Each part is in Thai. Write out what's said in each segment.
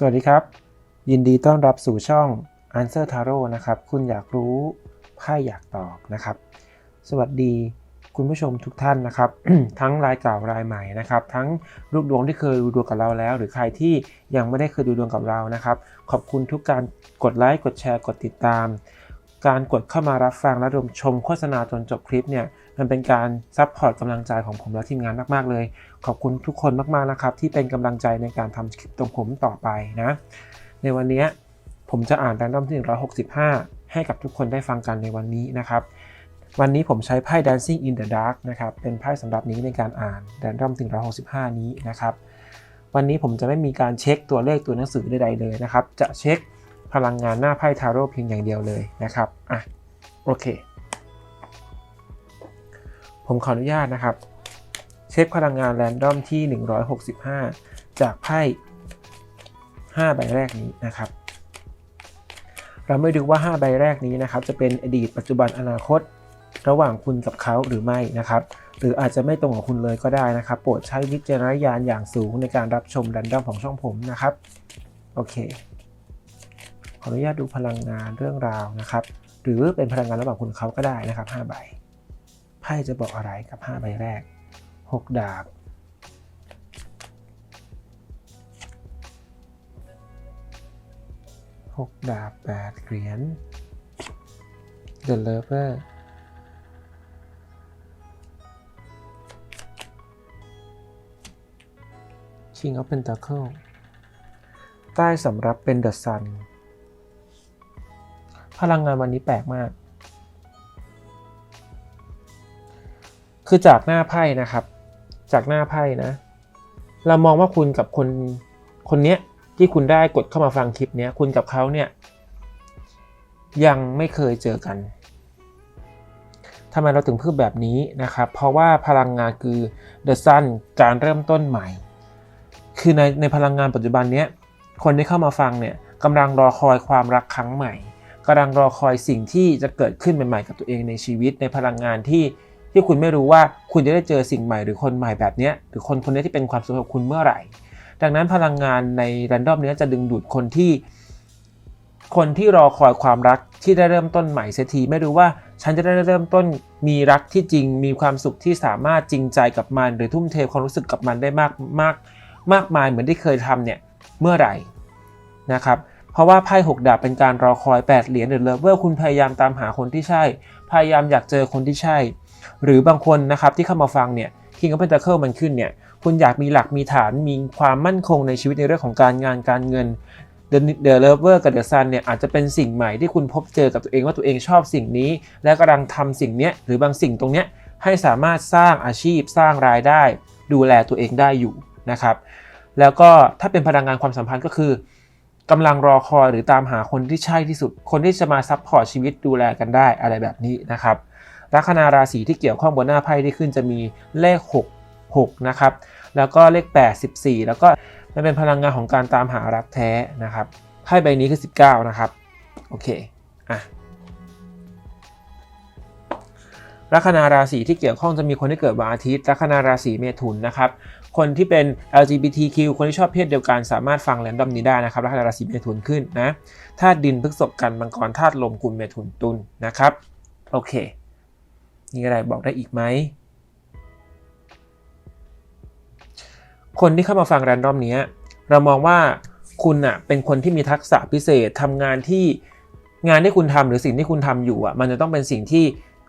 สวัสดีครับ ยินดีต้อนรับสู่ช่อง Answer Tarot นะครับ คุณอยากรู้ไพ่อยากตอบนะครับ สวัสดีคุณผู้ชมทุกท่านนะครับ ทั้งรายเก่ารายใหม่นะครับ ทั้งลูกดวงที่เคยดูดวงกับเราแล้ว หรือใครที่ยังไม่ได้เคยดูดวงกับเรานะครับ ขอบคุณทุกการกดไลค์กดแชร์กดติดตาม การกดเข้ามารับฟังและรวมชมโฆษณาจนจบคลิปเนี่ย มันเป็นการซัพพอร์ตกำลังใจของผมและทีมงานมากๆเลย ขอบคุณทุกคนมากๆนะครับ ที่เป็นกำลังใจในการทำคลิปตรงผมต่อไปนะ ในวันนี้ผมจะอ่านแรนดอมที่ 165 ให้กับทุกคนได้ฟังกันในวันนี้นะครับ วันนี้ผมใช้ไพ่ Dancing in the Dark นะครับ เป็นไพ่สำหรับนี้ในการอ่านแรนดอมถึง165 นี้นะครับ วันนี้ผมจะไม่มีการเช็คตัวเลขตัวหนังสือใดๆเลยนะครับ จะเช็คพลังงานหน้าไพ่ทาโร่เพียงอย่างเดียวเลยนะครับ อะ โอเค ผมขออนุญาตนะครับ เช็คพลังงานแรนดอมที่ 165 จากไพ่5ใบแรกนี้นะครับ เราไม่ดูว่า 5 ใบแรกนี้นะครับ จะเป็นอดีตปัจจุบันอนาคต ระหว่างคุณกับเขาหรือไม่นะครับ หรืออาจจะไม่ตรงกับคุณเลยก็ได้นะครับ โปรดใช้วิจารณญาณอย่างสูงในการรับชมแรนดอมของช่องผมนะครับ โอเค ขออนุญาตดูพลังงานเรื่องราวนะครับ หรือเป็นพลังงานระหว่างคุณเขาก็ได้นะครับ5ใบ พ่จะบอกอะไรกับ5ใบแรก 6 ดาบ 6 ดาบ 8 เหรียญ The Lover King of Pentacle ใต้สำรับเป็น The Sun พลังงานวันนี้แปลกมาก คือจากหน้าไพ่นะครับ จากหน้าไพ่นะ เรามองว่าคุณกับคนคนเนี้ยที่คุณได้กดเข้ามาฟังคลิปเนี้ยคุณกับเขาเนี่ยยังไม่เคยเจอกันทำไมเราถึงพูดแบบนี้นะครับ เพราะว่าพลังงานคือ The Sun การเริ่มต้นใหม่ คือในในพลังงานปัจจุบันเนี้ยคนที่เข้ามาฟังเนี่ยกำลังรอคอยความรักครั้งใหม่กำลังรอคอยสิ่งที่จะเกิดขึ้นใหม่ๆกับตัวเองในชีวิตในพลังงานที่ ที่คุณไม่รู้ว่าคุณจะได้เจอสิ่งใหม่หรือคนใหม่แบบนี้หรือคนคนนี้ที่เป็นความสุขกับคุณเมื่อไหร่ ดังนั้นพลังงานในแรนดอมนี้จะดึงดูดคนที่ คนที่รอคอยความรักที่ได้เริ่มต้นใหม่เสียทีไม่รู้ว่าฉันจะได้เริ่มต้นมีรักที่จริง มีความสุขที่สามารถจริงใจกับมัน หรือทุ่มเทความรู้สึกกับมันได้มากมากมากมายเหมือนที่เคยทำเนี่ยเมื่อไหร่นะครับเพราะว่าไพ่หกดาบเป็นการรอคอย 8 เหรียญหรือเลเวอร์คุณพยายามตามหาคนที่ใช่ พยายามอยากเจอคนที่ใช่ หรือบางคนนะครับที่เข้ามาฟังเนี่ย King of Pentacle มันขึ้นเนี่ย คุณอยากมีหลักมีฐานมีความมั่นคงในชีวิตในเรื่องของการงานการเงิน The The Lover กับ The Sun เนี่ยอาจจะเป็นสิ่งใหม่ที่คุณพบเจอกับตัวเองว่าตัวเองชอบสิ่งนี้ และกำลังทำสิ่งเนี้ยหรือบางสิ่งตรงเนี้ยให้สามารถสร้างอาชีพสร้างรายได้ ดูแลตัวเองได้อยู่นะครับ แล้วก็ถ้าเป็นพลังงานความสัมพันธ์ก็คือกำลังรอคอยหรือตามหาคนที่ใช่ที่สุด คนที่จะมาซัพพอร์ตชีวิตดูแลกันได้อะไรแบบนี้นะครับ ลัคนาราศีที่เกี่ยวข้องบนหน้าไพ่ที่ขึ้นจะมีเลข 6 6 นะครับ แล้วก็เลข 8 14 แล้วก็มันเป็นพลังงานของการตามหารักแท้นะครับไพ่ใบนี้คือ 19 นะครับ โอเค อะลัคนาราศีที่เกี่ยวข้องจะมีคนที่เกิดวันอาทิตย์ลัคนาราศีเมถุนนะครับ คนที่เป็น LGBTQ คนที่ชอบเพศเดียวกันสามารถฟังแรนดอมนี้ได้นะครับลัคนาราศีเมถุนขึ้นนะธาตุดินพฤษภกันมังกรธาตุลมกุมเมถุนตุลนะครับ โอเค มีอะไรบอกได้อีกไหม คนที่เข้ามาฟังแรนดอมนี้เรามองว่าคุณอะเป็นคนที่มีทักษะพิเศษทำงานที่งานที่คุณทำหรือสิ่งที่คุณทำอยู่อะมันจะต้องเป็นสิ่งที่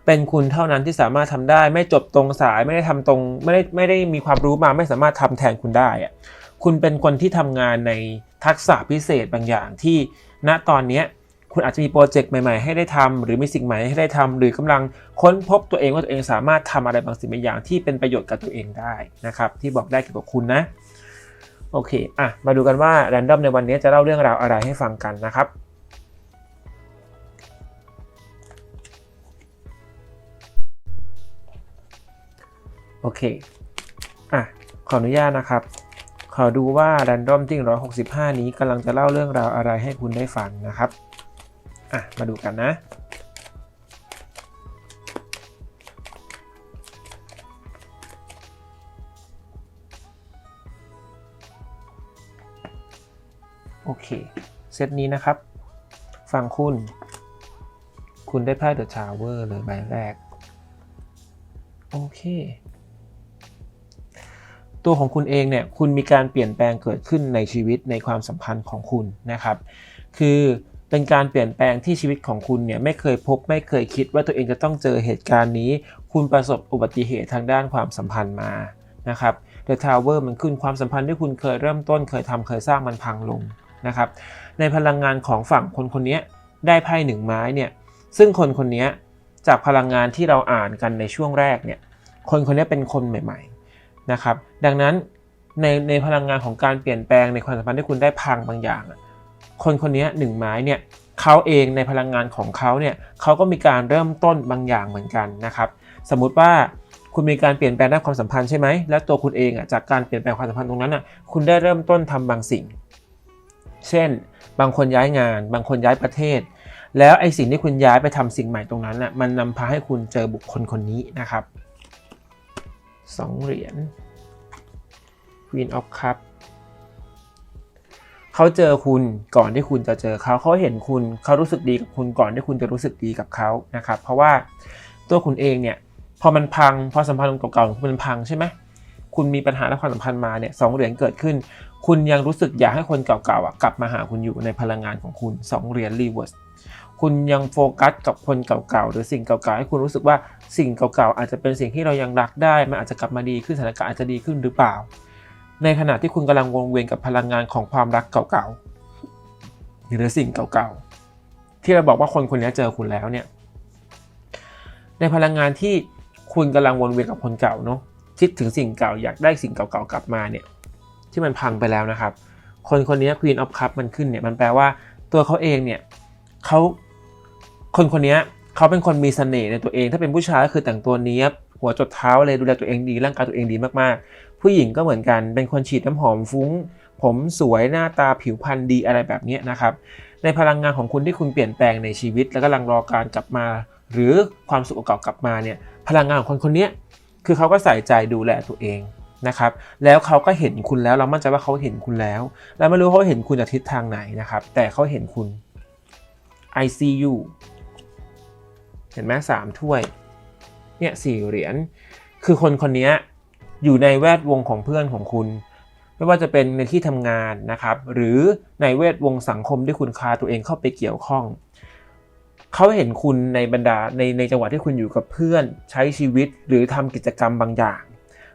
เป็นคุณเท่านั้นที่สามารถทำได้ ไม่จบตรงสายไม่ได้ทำตรงไม่ได้ไม่ได้มีความรู้มาไม่สามารถทำแทนคุณได้อะคุณเป็นคนที่ทำงานในทักษะพิเศษบางอย่างที่ณตอนเนี้ย คุณอาจจะมีโปรเจกต์ใหม่ๆ ให้ได้ทำหรือมีสิ่งใหม่ให้ได้ทำหรือกำลังค้นพบตัวเองว่าตัวเองสามารถทำอะไรบางสิ่งบางอย่างที่เป็นประโยชน์กับตัวเองได้นะครับที่บอกได้เกี่ยวกับคุณนะโอเคอะมาดูกันว่าแรนดอมในวันนี้จะเล่าเรื่องราวอะไรให้ฟังกันนะครับโอเคอะขออนุญาตนะครับขอดูว่าแรนดอมที่165 นี้กำลังจะเล่าเรื่องราวอะไรให้คุณได้ฟังนะครับ อะ มาดูกันนะ โอเค เซตนี้นะครับ ฝั่งคุณ คุณได้ไพ่เดอะชาวเวอร์เลยใบแรก โอเคตัวของคุณเองเนี่ยคุณมีการเปลี่ยนแปลงเกิดขึ้นในชีวิตในความสัมพันธ์ของคุณนะครับ คือ เป็นการเปลี่ยนแปลงที่ชีวิตของคุณเนี่ยไม่เคยพบไม่เคยคิดว่าตัวเองจะต้องเจอเหตุการณ์นี้ คุณประสบอุบัติเหตุทางด้านความสัมพันธ์มานะครับ The Tower มันขึ้นความสัมพันธ์ที่คุณเคยเริ่มต้นเคยทำเคยสร้างมันพังลงนะครับ ในพลังงานของฝั่งคนคนนี้ได้ไพ่หนึ่งไม้เนี่ยซึ่งคนคนนี้จากพลังงานที่เราอ่านกันในช่วงแรกเนี่ยคนคนนี้เป็นคนใหม่ ๆนะครับ ดังนั้นในในพลังงานของการเปลี่ยนแปลงในความสัมพันธ์ที่คุณได้พังบางอย่างอะ คนคนนี้หนึ่งไม้เนี่ยเขาเองในพลังงานของเขาเนี่ยเขาก็มีการเริ่มต้นบางอย่างเหมือนกันนะครับ สมมุติว่าคุณมีการเปลี่ยนแปลงด้านความสัมพันธ์ใช่ไหมแล้วตัวคุณเองอะจากการเปลี่ยนแปลงความสัมพันธ์ตรงนั้นอะคุณได้เริ่มต้นทำบางสิ่ง เช่น บางคนย้ายงาน บางคนย้ายประเทศ แล้วไอ้สิ่งที่คุณย้ายไปทำสิ่งใหม่ตรงนั้นอะมันนำพาให้คุณเจอบุคคลคนนี้นะครับสองเหรียญ Queen of Cup เขาเจอคุณก่อนที่คุณจะเจอเขาเขาเห็นคุณเขารู้สึกดีกับคุณก่อนที่คุณจะรู้สึกดีกับเขานะครับ เพราะว่าตัวคุณเองเนี่ยพอมันพังพอสัมพันธ์เก่าๆของคุณมันพังใช่ไหมคุณมีปัญหาและความสัมพันธ์มาเนี่ยสองเหรียญเกิดขึ้น คุณยังรู้สึกอยากให้คนเก่าๆอะกลับมาหาคุณอยู่ในพลังงานของคุณสองเหรียญรีเวิร์สคุณยังโฟกัสกับคนเก่าๆหรือสิ่งเก่าๆให้คุณรู้สึกว่าสิ่งเก่าๆอาจจะเป็นสิ่งที่เรายังรักได้มันอาจจะกลับมาดีขึ้นสถานการณ์อาจจะดีขึ้นหรือเปล่า ในขณะที่คุณกำลังวงเวียนกับพลังงานของความรักเก่าๆหรือสิ่งเก่าๆที่เราบอกว่าคนคนนี้เจอคุณแล้วเนี่ยในพลังงานที่คุณกำลังวนเวียนกับคนเก่าเนาะคิดถึงสิ่งเก่าอยากได้สิ่งเก่าๆกลับมาเนี่ยที่มันพังไปแล้วนะครับ คนคนนี้ Queen of Cup มันขึ้นเนี่ยมันแปลว่าตัวเขาเองเนี่ยเขาคนคนนี้เขาเป็นคนมีเสน่ห์ในตัวเอง ถ้าเป็นผู้ชายก็คือแต่งตัวเนี้ยบ หัวจดเท้าเลยดูแลตัวเองดี ร่างกายตัวเองดีมากๆ ผู้หญิงก็เหมือนกันเป็นคนฉีดน้ำหอมฟุ้ง ผมสวยหน้าตาผิวพรรณดีอะไรแบบนี้นะครับ ในพลังงานของคุณที่คุณเปลี่ยนแปลงในชีวิต แล้วก็กำลังรอการกลับมา หรือความสุขเก่ากลับมาเนี่ยพลังงานของคนคนนี้คือเขาก็ใส่ใจดูแลตัวเองนะครับแล้วเขาก็เห็นคุณแล้วเรามั่นใจว่าเขาเห็นคุณแล้วแล้วไม่รู้เขาเห็นคุณจากทิศทางไหนนะครับ แต่เขาเห็นคุณ I see you เห็นไหมสามถ้วย เนี่ยสี่เหรียญคือคนคนนี้อยู่ในแวดวงของเพื่อนของคุณ ไม่ว่าจะเป็นในที่ทำงานนะครับ หรือในแวดวงสังคมที่คุณคาตัวเองเข้าไปเกี่ยวข้องเขาเห็นคุณในบรรดาในในจังหวะที่คุณอยู่กับเพื่อนใช้ชีวิตหรือทำกิจกรรมบางอย่าง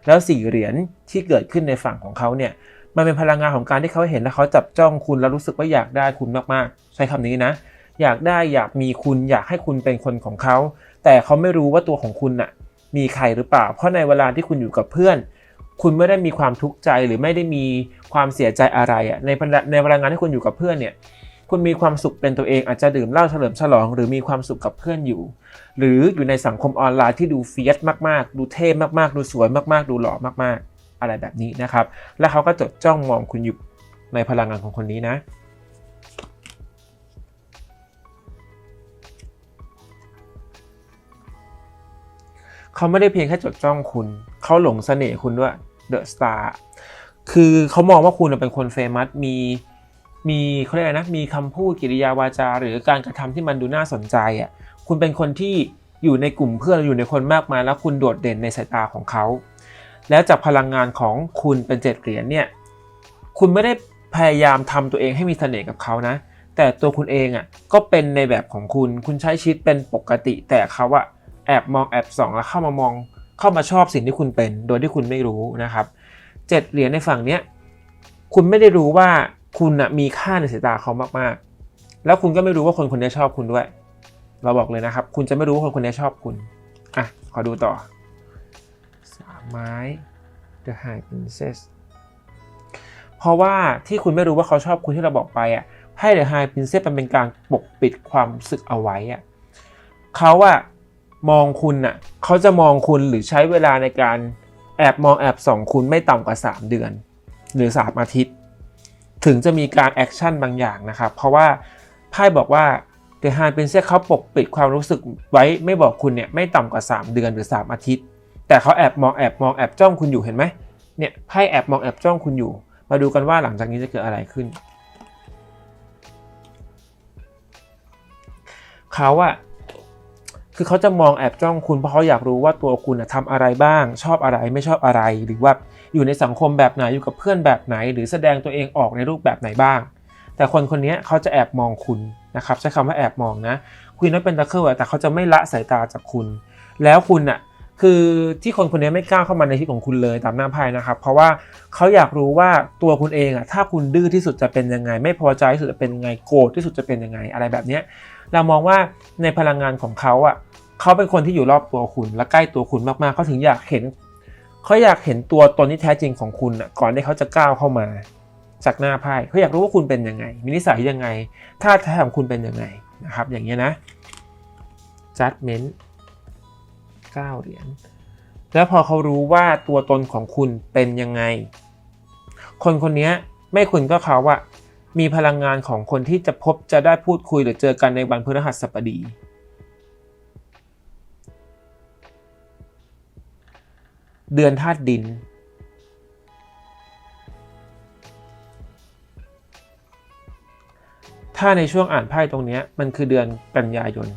แล้วสี่เหรียญที่เกิดขึ้นในฝั่งของเขาเนี่ยมันเป็นพลังงานของการที่เขาเห็นแล้วเขาจับจ้องคุณแล้วรู้สึกว่าอยากได้คุณมากๆ ใช้คำนี้นะ อยากได้อยากมีคุณอยากให้คุณเป็นคนของเขา แต่เขาไม่รู้ว่าตัวของคุณน่ะมีใครหรือเปล่า เพราะในเวลาที่คุณอยู่กับเพื่อน คุณไม่ได้มีความทุกข์ใจหรือไม่ได้มีความเสียใจอะไรอะในในพลังงานที่คุณอยู่กับเพื่อนเนี่ยคุณมีความสุขเป็นตัวเองอาจจะดื่มเหล้าเฉลิมฉลอง หรือมีความสุขกับเพื่อนอยู่ หรืออยู่ในสังคมออนไลน์ที่ดูเฟียสมากๆ ดูเท่มากๆ ดูสวยมากๆ ดูหล่อมากๆ อะไรแบบนี้นะครับ แล้วเขาก็จดจ้องมองคุณอยู่ในพลังงานของคนนี้นะ เขาไม่ได้เพียงแค่จดจ้องคุณ เขาหลงเสน่ห์คุณด้วยเดอะสตาร์คือเขามองว่าคุณเป็นคนเฟมัสมีมีเขาเรียกอะไรนะมีคำพูดกิริยาวาจา หรือการกระทำที่มันดูน่าสนใจอะคุณเป็นคนที่อยู่ในกลุ่มเพื่อนอยู่ในคนมากมายแล้วคุณโดดเด่นในสายตาของเขา แล้วจากพลังงานของคุณเป็นเจ็ดเหรียญเนี่ยคุณไม่ได้พยายามทำตัวเองให้มีเสน่ห์กับเขานะ แต่ตัวคุณเองอะก็เป็นในแบบของคุณคุณใช้ชีวิตเป็นปกติแต่เขาอะ แอบมองแอบส่องแล้วเข้ามามองเข้ามาชอบสิ่งที่คุณเป็น โดยที่คุณไม่รู้นะครับเจ็ดเหรียญในฝั่งเนี้ยคุณไม่ได้รู้ว่าคุณนะมีค่าในสายตาเขามากๆ แล้วคุณก็ไม่รู้ว่าคนคนนี้ชอบคุณด้วย เราบอกเลยนะครับ คุณจะไม่รู้ว่าคนคนนี้ชอบคุณอะขอดูต่อสามไม้ The High Princess เพราะว่าที่คุณไม่รู้ว่าเขาชอบคุณที่เราบอกไปอะไพ่ The High Princess มันเป็นการปกปิดความรู้สึกเอาไว้อะเขาอะ มองคุณน่ะเขาจะมองคุณหรือใช้เวลาในการแอบมองแอบส่องคุณไม่ต่ำกว่า 3 เดือน หรือ 3 อาทิตย์ ถึงจะมีการแอคชั่นบางอย่างนะครับ เพราะว่าไพ่บอกว่าแต่ฮานเป็นเซ่เขาปกปิดความรู้สึกไว้ไม่บอกคุณเนี่ยไม่ต่ำกว่า 3 เดือนหรือ 3 อาทิตย์ แต่เขาแอบมองแอบมองแอบจ้องคุณอยู่เห็นไหมเนี่ยไพ่แอบมองแอบจ้องคุณอยู่ มาดูกันว่าหลังจากนี้จะเกิดอะไรขึ้นเขาอะ คือเขาจะมองแอบจ้องคุณเพราะเขาอยากรู้ว่าตัวคุณอะทำอะไรบ้าง ชอบอะไรไม่ชอบอะไร หรือว่าอยู่ในสังคมแบบไหนอยู่กับเพื่อนแบบไหน หรือแสดงตัวเองออกในรูปแบบไหนบ้าง แต่คนคนนี้เขาจะแอบมองคุณนะครับใช้คำว่าแอบมองนะคุยน้อยเป็นตะเคิลอะแต่เขาจะไม่ละสายตาจากคุณ แล้วคุณอะคือที่คนคนนี้ไม่กล้าเข้ามาในชีวิตของคุณเลยตามหน้าไพ่นะครับ เพราะว่าเขาอยากรู้ว่าตัวคุณเองอะถ้าคุณดื้อที่สุดจะเป็นยังไง ไม่พอใจที่สุดจะเป็นยังไงโกรธที่สุดจะเป็นยังไงอะไรแบบนี้เรามองว่าในพลังงานของเขาอะ เขาเป็นคนที่อยู่รอบตัวคุณ และใกล้ตัวคุณมากๆเขาถึงอยากเห็นเขาอยากเห็นตัวตนที่แท้จริงของคุณอะก่อนที่เขาจะก้าวเข้ามาจากหน้าไพ่เขาอยากรู้ว่าคุณเป็นยังไง มีนิสัยยังไงท่าแท้ของคุณเป็นยังไงนะครับ อย่างเงี้นะ judgment 9เหรียญแล้วพอเขารู้ว่าตัวตนของคุณเป็นยังไง คนคนนี้ไม่คุณก็เขาอะมีพลังงานของคนที่จะพบจะได้พูดคุยหรือเจอกันในวันพฤหัสบดี เดือนธาตุดิน ถ้าในช่วงอ่านไพ่ตรงนี้มันคือเดือนกันยายน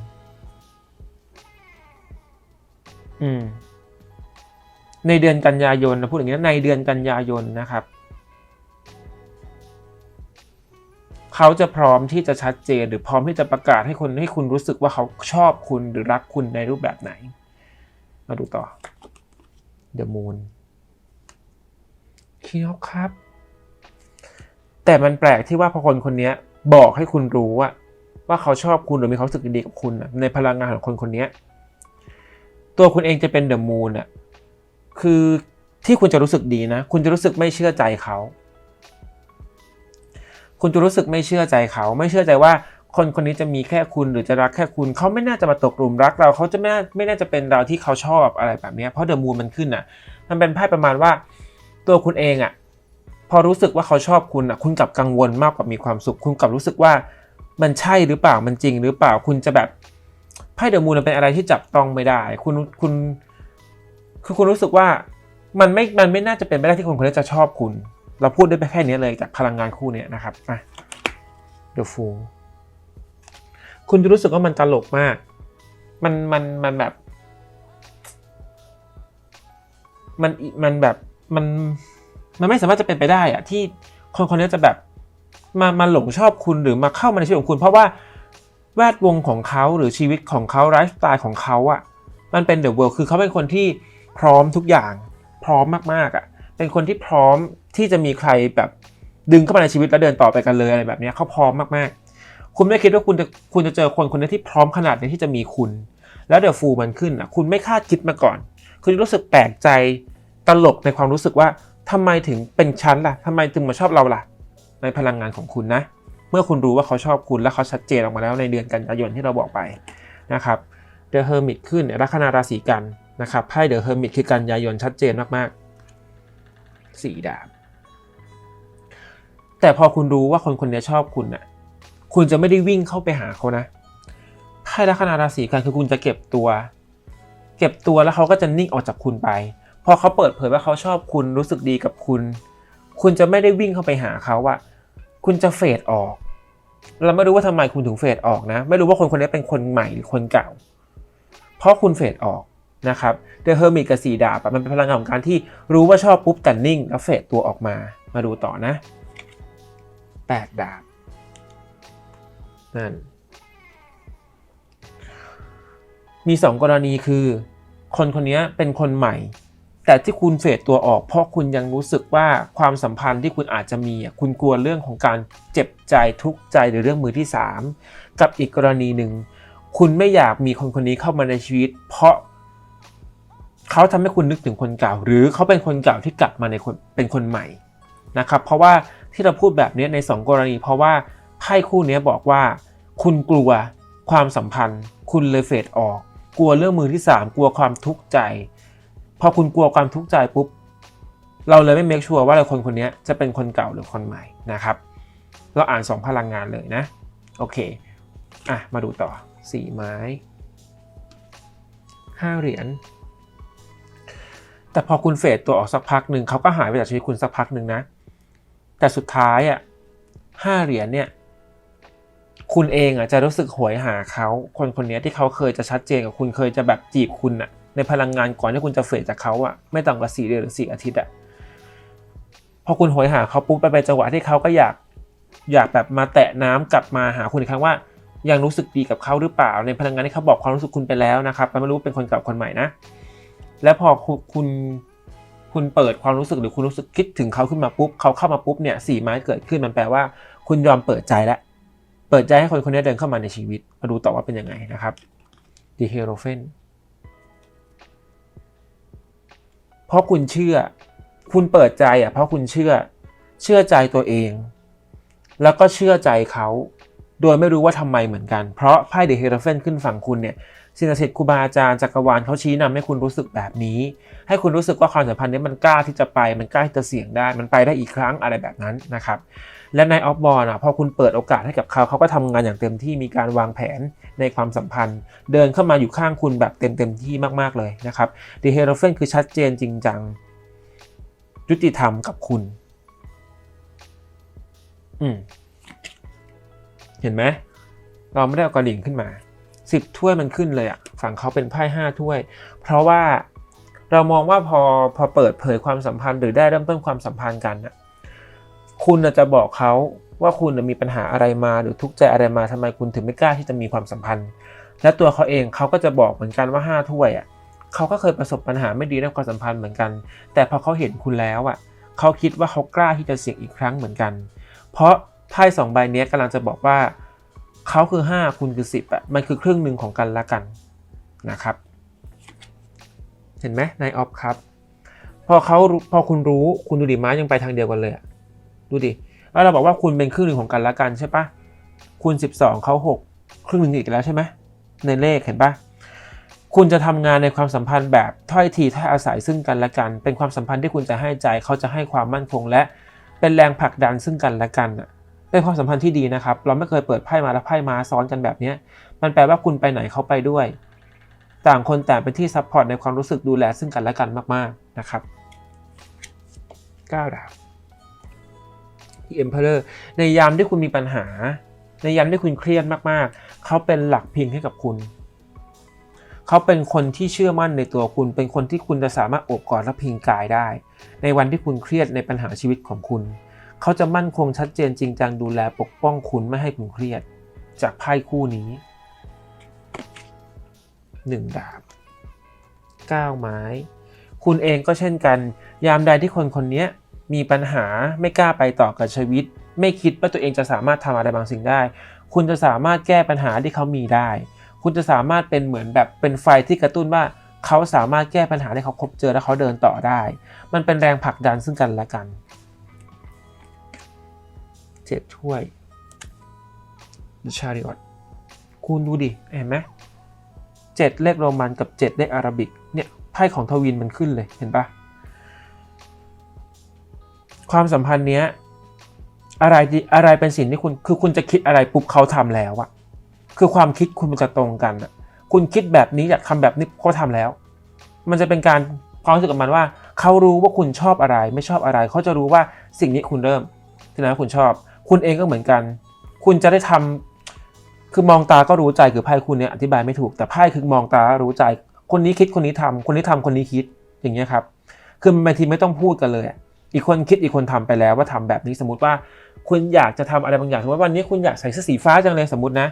อืม ในเดือนกันยายนนะพูดอย่างนี้ในเดือนกันยายนนะครับ เขาจะพร้อมที่จะชัดเจนหรือพร้อมที่จะประกาศให้คนให้คุณรู้สึกว่าเขาชอบคุณหรือรักคุณในรูปแบบไหน มาดูต่อ The Moon คีนครับ แต่มันแปลกที่ว่าพอคนคนนี้บอกให้คุณรู้ว่า ว่าเขาชอบคุณหรือมีความรู้สึกดีกับคุณในพลังงานของคนคนนี้ตัวคุณเองจะเป็นเดอะมูนอะคือที่คุณจะรู้สึกดีนะ คุณจะรู้สึกไม่เชื่อใจเขา คุณจะรู้สึกไม่เชื่อใจเขา ไม่เชื่อใจว่า คนคนนี้จะมีแค่คุณหรือจะรักแค่คุณเขาไม่น่าจะมาตกหลุมรักเราเขาจะไม่น่าไม่น่าจะเป็นเราที่เขาชอบอะไรแบบนี้เพราะเดอะมูนมันขึ้นอะ มันเป็นไพ่ประมาณว่า ตัวคุณเองอะพอรู้สึกว่าเขาชอบคุณอะคุณกลับกังวลมากกว่ามีความสุข คุณกลับรู้สึกว่ามันใช่หรือเปล่ามันจริง หรือเปล่าคุณจะแบบไพ่เดอะมูนเป็นอะไรที่จับต้องไม่ได้ คุณคุณคือคุณรู้สึกว่ามันไม่มันไม่น่าจะเป็นไปได้ที่คนคนนี้จะชอบคุณ เราพูดได้ไปแค่นี้เลยจากพลังงานคู่เนี้ยนะครับอะ The Fool คุณจะรู้สึกว่ามันตลกมาก มันมันมันแบบ มันมันแบบมันมันไม่สามารถจะเป็นไปได้อะที่คนคนนี้จะแบบมามาหลงชอบคุณหรือมาเข้ามาในชีวิตของคุณ เพราะว่าแวดวงของเขาหรือชีวิตของเขาไลฟ์สไตล์ของเขาอะมันเป็นเดอะเวิลด์คือเขาเป็นคนที่พร้อมทุกอย่างพร้อมมากๆอะเป็นคนที่พร้อมที่จะมีใครแบบดึงเข้ามาในชีวิตแล้วเดินต่อไปกันเลยอะไรแบบเนี้ยเขาพร้อมมากๆ คุณไม่คิดว่าคุณจะคุณจะเจอคนคนนี้ที่พร้อมขนาดนี้ที่จะมีคุณ แล้วเดอะฟูมันขึ้นอะคุณไม่คาดคิดมาก่อน คุณรู้สึกแปลกใจตลกในความรู้สึกว่าทำไมถึงเป็นชั้นล่ะทำไมถึงมาชอบเราล่ะ ในพลังงานของคุณนะ เมื่อคุณรู้ว่าเขาชอบคุณและเขาชัดเจนออกมาแล้วในเดือนกันยายนที่เราบอกไปนะครับเดอะเฮอร์มิตขึ้นลัคนาราศีกันนะครับไพ่เดอะเฮอร์มิตคือกันยายนชัดเจนมากๆสีดาบแต่พอคุณรู้ว่าคนคนนี้ชอบคุณน่ะ คุณจะไม่ได้วิ่งเข้าไปหาเขานะไพ่ลัคนาราศีกันคือคุณจะเก็บตัว เก็บตัวแล้วเขาก็จะนิ่งออกจากคุณไปพอเขาเปิดเผยว่าเขาชอบคุณรู้สึกดีกับคุณ คุณจะไม่ได้วิ่งเข้าไปหาเขาอะคุณจะเฟดออก เราไม่รู้ว่าทำไมคุณถึงเฟดออกนะ ไม่รู้ว่าคนคนนี้เป็นคนใหม่หรือคนเก่า เพราะคุณเฟดออกนะครับเดอะเฮอร์มิตกับสีดาบมันเป็นพลังงานของการที่รู้ว่าชอบปุ๊บแต่นิ่ง แล้วเฟดตัวออกมา มาดูต่อนะแปดดาบ นั่น มีสองกรณีคือ คนคนนี้เป็นคนใหม่ แต่ที่คุณเฟดตัวออกเพราะคุณยังรู้สึกว่าความสัมพันธ์ที่คุณอาจจะมี คุณกลัวเรื่องของการเจ็บใจทุกข์ใจหรือเรื่องมือที่ 3 กับอีกกรณีหนึ่ง คุณไม่อยากมีคนคนนี้เข้ามาในชีวิต เพราะเขาทำให้คุณนึกถึงคนเก่า หรือเขาเป็นคนเก่าที่กลับมาในคนเป็นคนใหม่นะครับ เพราะว่าที่เราพูดแบบนี้ในสองกรณี เพราะว่า ไพ่คู่นี้บอกว่า คุณกลัวความสัมพันธ์ คุณเลยเฟดออก กลัวเรื่องมือที่ 3 กลัวความทุกข์ใจ พอคุณกลัวความทุกข์ใจปุ๊บ เราเลยไม่เมคชัวร์ว่าเราคนคนนี้จะเป็นคนเก่าหรือคนใหม่นะครับ เราอ่าน 2 พลังงานเลยนะ โอเค อะ มาดูต่อ 4 ไม้ 5 เหรียญแต่พอคุณเฟดตัวออกสักพักหนึ่งเขาก็หายไปจากชีวิตคุณสักพักหนึ่งนะ แต่สุดท้ายอะห้าเหรียญเนี่ย คุณเองอะจะรู้สึกโหยหาเขาคนคนนี้ที่เขาเคยจะชัดเจนกับคุณเคยจะแบบจีบคุณอะในพลังงานก่อนที่คุณจะเฟดจากเขาอะไม่ต่ำกว่าสี่เดือนหรือสี่อาทิตย์อะพอคุณโหยหาเขาปุ๊บไปเป็นจังหวะที่เขาก็อยากอยากแบบมาแตะน้ำกลับมาหาคุณอีกครั้งว่า ยังรู้สึกดีกับเขาหรือเปล่า ในพลังงานที่เขาบอกความรู้สึกคุณไปแล้วนะครับแต่ไม่รู้เป็นคนเก่าคนใหม่นะ แล้วพอคุณคุณคุณเปิดความรู้สึกหรือคุณรู้สึกคิดถึงเขาขึ้นมาปุ๊บเขาเข้ามาปุ๊บเนี่ยสี่ไม้เกิดขึ้นมันแปลว่า คุณยอมเปิดใจแล้ว เปิดใจให้คนคนนี้เดินเข้ามาในชีวิต มาดูต่อว่าเป็นยังไงนะครับดีเฮโรเฟนเพราะคุณเชื่อ คุณเปิดใจอะ เพราะคุณเชื่อ เชื่อใจตัวเอง แล้วก็เชื่อใจเขา โดยไม่รู้ว่าทำไมเหมือนกัน เพราะไพ่เดเฮโรเฟนขึ้นฝั่งคุณเนี่ยสิ่งศักดิ์สิทธิ์ครูบาอาจารย์จักรวาลเขาชี้นำให้คุณรู้สึกแบบนี้ ให้คุณรู้สึกว่าความสัมพันธ์นี้มันกล้าที่จะไป มันกล้าที่จะเสี่ยงได้ มันไปได้อีกครั้งอะไรแบบนั้นนะครับ และในออฟบอลอะพอคุณเปิดโอกาสให้กับเขาเขาก็ทำงานอย่างเต็มที่มีการวางแผนในความสัมพันธ์ เดินเข้ามาอยู่ข้างคุณแบบเต็มเต็มที่มากๆเลยนะครับดีเฮโรเฟนคือชัดเจนจริงจังยุติธรรมกับคุณ อืมเห็นไหมเราไม่ได้เอากระดิ่งขึ้นมาสิบถ้วยมันขึ้นเลยอะฝั่งเขาเป็นไพ่ห้าถ้วย เพราะว่าเรามองว่าพอพอเปิดเผยความสัมพันธ์หรือได้เริ่มต้นความสัมพันธ์กันอะ คุณจะบอกเขาว่าคุณมีปัญหาอะไรมาหรือทุกข์ใจอะไรมาทำไมคุณถึงไม่กล้าที่จะมีความสัมพันธ์ และตัวเขาเองเขาก็จะบอกเหมือนกันว่าห้าถ้วยอะเขาก็เคยประสบปัญหาไม่ดีในความสัมพันธ์เหมือนกัน แต่พอเขาเห็นคุณแล้วอะเขาคิดว่าเขากล้าที่จะเสี่ยงอีกครั้งเหมือนกัน เพราะไพ่สองใบนี้กำลังจะบอกว่าเขาคือ 5 คุณคือ 10อะมันคือครึ่งหนึ่งของกันละกันนะครับ เห็นไหมนายออฟครับ พอเขาพอคุณรู้คุณดูดิม้ายังไปทางเดียวกันเลยอะ ดูดิแล้วเราบอกว่าคุณเป็นครึ่งหนึ่งของกันและกันใช่ปะคุณ 12เขา6 ครึ่งหนึ่งอีกแล้วใช่ไหมในเลขเห็นปะคุณจะทำงานในความสัมพันธ์แบบถ้อยทีถ้อยอาศัยซึ่งกันและกัน เป็นความสัมพันธ์ที่คุณจะให้ใจเขาจะให้ความมั่นคง และเป็นแรงผลักดันซึ่งกันและกันอะเป็นความสัมพันธ์ที่ดีนะครับ เราไม่เคยเปิดไพ่มาแล้วไพ่มาซ้อนกันแบบนี้มันแปลว่าคุณไปไหนเขาไปด้วย ต่างคนแต่างเป็นที่ซัพพอร์ตในความรู้สึกดูแลซึ่งกันและกันมากๆนะครับ9ดาบ ที่ Emperor ในยามที่คุณมีปัญหา ในยามที่คุณเครียดมากๆ เขาเป็นหลักพิงให้กับคุณ เขาเป็นคนที่เชื่อมั่นในตัวคุณ เป็นคนที่คุณจะสามารถโอบกอดและพิงกายได้ ในวันที่คุณเครียดในปัญหาชีวิตของคุณ เขาจะมั่นคงชัดเจนจริงจังดูแลปกป้องคุณไม่ให้คุณเครียด จากไพ่คู่นี้1ดาบ9ไม้ คุณเองก็เช่นกัน ยามใดที่คนคนนี้ มีปัญหาไม่กล้าไปต่อกับชีวิต ไม่คิดว่าตัวเองจะสามารถทำอะไรบางสิ่งได้ คุณจะสามารถแก้ปัญหาที่เขามีได้ คุณจะสามารถเป็นเหมือนแบบเป็นไฟที่กระตุ้นว่าเขาสามารถแก้ปัญหาที่เขาพบเจอและเขาเดินต่อได้ มันเป็นแรงผลักดันซึ่งกันและกันเจ็ดถ้วย The Chariot คุณดูดิเห็นไหมเจ็ดเลขโรมันกับเจ็ดเลขอาราบิกเนี่ยไพ่ของทวินมันขึ้นเลยเห็นปะ ความสัมพันธ์เนี้ยอะไรดีอะไรเป็นสิ่งที่คุณคือคุณจะคิดอะไรปุ๊บเขาทำแล้วอะคือความคิดคุณมันจะตรงกันอะคุณคิดแบบนี้อยากทำแบบนี้เขาทำแล้ว มันจะเป็นการความรู้สึกกับมันว่า เขารู้ว่าคุณชอบอะไรไม่ชอบอะไร เขาจะรู้ว่าสิ่งนี้คุณเริ่มที่นั้นคุณชอบ คุณเองก็เหมือนกัน คุณจะได้ทำคือมองตาก็รู้ใจคือไพ่คุณเนี่ยอธิบายไม่ถูกแต่ไพ่คือมองตารู้ใจ คนนี้คิดคนนี้ทำคนนี้ทำคนนี้คิดอย่างเงี้ยครับ คือบางทีไม่ต้องพูดกันเลย อีกคนคิดอีกคนทำไปแล้วว่าทำแบบนี้สมมติว่า คุณอยากจะทำอะไรบางอย่างสมมติว่าวันนี้คุณอยากใส่เสื้อสีฟ้าจังเลยสมมตินะ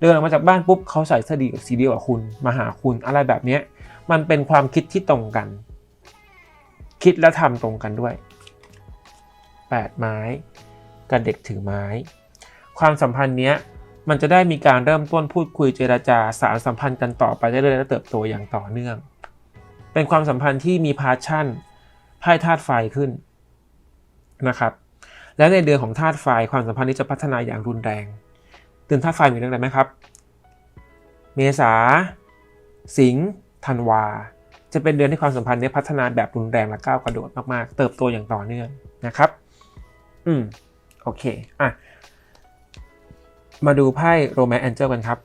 เดินออกมาจากบ้านปุ๊บเขาใส่เสื้อดีสีเดียวกับคุณมาหาคุณอะไรแบบนี้มันเป็นความคิดที่ตรงกัน คิดและทำตรงกันด้วย8ไม้กับเด็กถือไม้ ความสัมพันธ์เนี้ยมันจะได้มีการเริ่มต้นพูดคุยเจราจาสารสัมพันธ์กันต่อไปได้เลยและเติบโตอย่างต่อเนื่อง เป็นความสัมพันธ์ที่มีพาชั่นไพ่ธาตุไฟขึ้น นะครับ และในเดือนของธาตุไฟความสัมพันธ์นี้จะพัฒนาอย่างรุนแรง เดือนธาตุไฟมีเรื่องอะไรไหมครับ เมษา สิงห์ธันวา จะเป็นเดือนที่ความสัมพันธ์นี้พัฒนาแบบรุนแรงและก้าวกระโดดมากๆ เติบโตอย่างต่อเนื่องนะครับ อืม โอเค อะ มาดูไพ่โรแมนแอนเจลกันครับ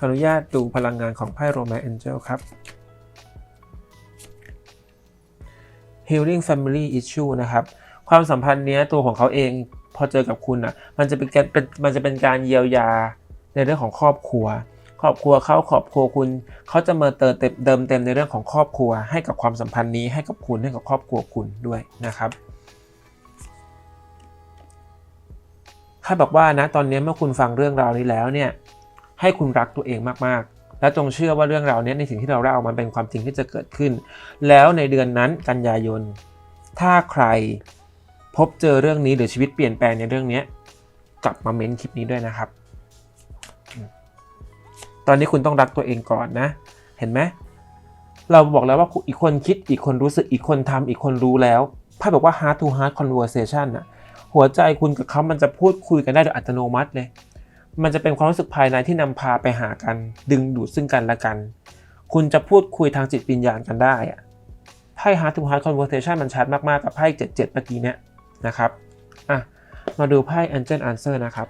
ขออนุญาตดูพลังงานของไพ่โรแมนแอนเจลครับ healing family issue นะครับ ความสัมพันธ์เนี้ยตัวของเขาเองพอเจอกับคุณอะมันจะเป็นการเป็นมันจะเป็นการเยียวยาในเรื่องของครอบครัว ครอบครัวเขาครอบครัวคุณเขาจะมาเติมเต็มเติมเต็มในเรื่องของครอบครัว ให้กับความสัมพันธ์นี้ให้กับคุณให้กับครอบครัวคุณด้วยนะครับถ้าบอกว่านะตอนนี้เมื่อคุณฟังเรื่องราวนี้แล้วเนี่ย ให้คุณรักตัวเองมากๆ และจงเชื่อว่าเรื่องราวนี้ในสิ่งที่เราเล่ามันเป็นความจริงที่จะเกิดขึ้น แล้วในเดือนนั้นกันยายน ถ้าใครพบเจอเรื่องนี้หรือชีวิตเปลี่ยนแปลงในเรื่องนี้กลับมาเม้นคลิปนี้ด้วยนะครับ ตอนนี้คุณต้องรักตัวเองก่อนนะ เห็นไหมเราบอกแล้วว่าอีกคนคิดอีกคนรู้สึกอีกคนทำอีกคนรู้แล้วไพ่บอกว่า heart to heart conversation น่ะหัวใจคุณกับเขามันจะพูดคุยกันได้โดยอัตโนมัติเลย มันจะเป็นความรู้สึกภายในที่นำพาไปหากัน ดึงดูดซึ่งกันและกัน คุณจะพูดคุยทางจิตวิญญาณกันได้อะไพ่ heart to heart conversation มันชัดมาก ๆ กับไพ่ 77 เมื่อกี้เนี้ยนะครับอะมาดูไพ่ angel answer นะครับ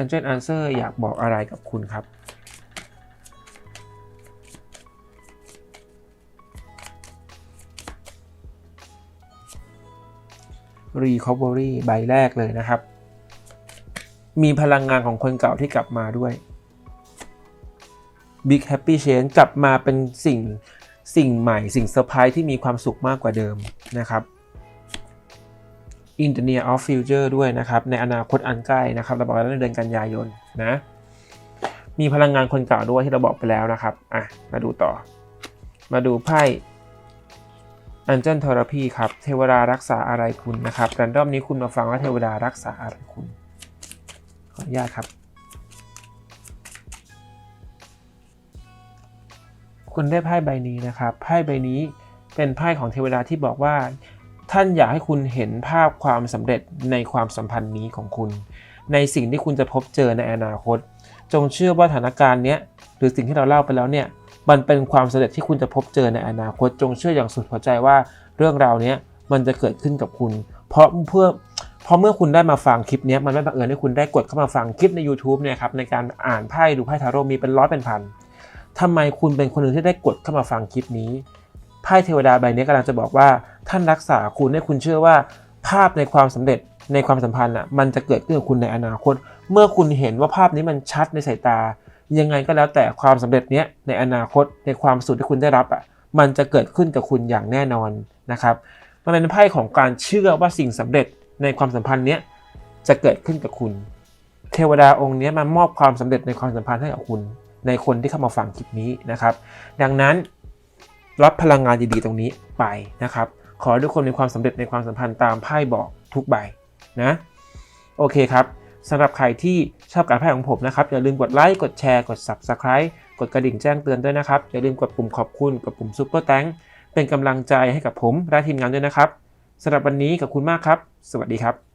angel answer อยากบอกอะไรกับคุณครับ recovery ใบแรกเลยนะครับ มีพลังงานของคนเก่าที่กลับมาด้วย big happy change กลับมาเป็นสิ่งสิ่งใหม่สิ่งเซอร์ไพรส์ที่มีความสุขมากกว่าเดิมนะครับ in the near of future ด้วยนะครับ ในอนาคตอันใกล้นะครับเราบอกแล้วในเดือนกันยายนนะมีพลังงานคนเก่าด้วยที่เราบอกไปแล้วนะครับ อะ มาดูต่อ มาดูไพ่ อันเจนเทอราพีครับ เทวดารักษาอะไรคุณนะครับแรนดอมนี้คุณมาฟังว่าเทวดารักษาอะไรคุณ ขออนุญาตครับ คุณได้ไพ่ใบนี้นะครับ ไพ่ใบนี้เป็นไพ่ของเทวดาที่บอกว่า ท่านอยากให้คุณเห็นภาพความสำเร็จในความสัมพันธ์นี้ของคุณ ในสิ่งที่คุณจะพบเจอในอนาคต จงเชื่อว่าสถานการณ์เนี้ยหรือสิ่งที่เราเล่าไปแล้วเนี่ย มันเป็นความสำเร็จที่คุณจะพบเจอในอนาคตจงเชื่ออย่างสุดหัวใจว่าเรื่องราวเนี้ยมันจะเกิดขึ้นกับคุณ เพราะเพื่อเพราะเมื่อคุณได้มาฟังคลิปเนี้ยมันไม่บังเอิญให้คุณได้กดเข้ามาฟังคลิปใน YouTube เนี่ยครับในการอ่านไพ่ดูไพ่ทาโร่มีเป็นร้อยเป็นพันทำไมคุณเป็นคนหนึ่งที่ได้กดเข้ามาฟังคลิปนี้ไพ่เทวดาใบนี้กำลังจะบอกว่า ท่านรักษาคุณให้คุณเชื่อว่า ภาพในความสำเร็จในความสัมพันธ์อะมันจะเกิดขึ้นกับคุณในอนาคต เมื่อคุณเห็นว่าภาพนี้มันชัดในสายตา ยังไงก็แล้วแต่ความสำเร็จเนี้ยในอนาคตในความสุขที่คุณได้รับอะมันจะเกิดขึ้นกับคุณอย่างแน่นอนนะครับมันเป็นไพ่ของการเชื่อว่าสิ่งสำเร็จในความสัมพันธ์เนี้ยจะเกิดขึ้นกับคุณ เทวดาองค์นี้มามอบความสำเร็จในความสัมพันธ์ให้กับคุณ ในคนที่เข้ามาฟังคลิปนี้นะครับ ดังนั้นรับพลังงานดีๆตรงนี้ไปนะครับ ขอให้ทุกคนมีความสำเร็จในความสัมพันธ์ตามไพ่บอกทุกใบนะ โอเคครับ สำหรับใครที่ชอบการแพทย์ของผมนะครับ อย่าลืมกดไลค์ กดแชร์ กด Subscribe กดกระดิ่งแจ้งเตือนด้วยนะครับ อย่าลืมกดปุ่มขอบคุณ กดปุ่มซุปเปอร์แตงเป็นกำลังใจให้กับผมและทีมงานด้วยนะครับสำหรับวันนี้ขอบคุณมากครับ สวัสดีครับ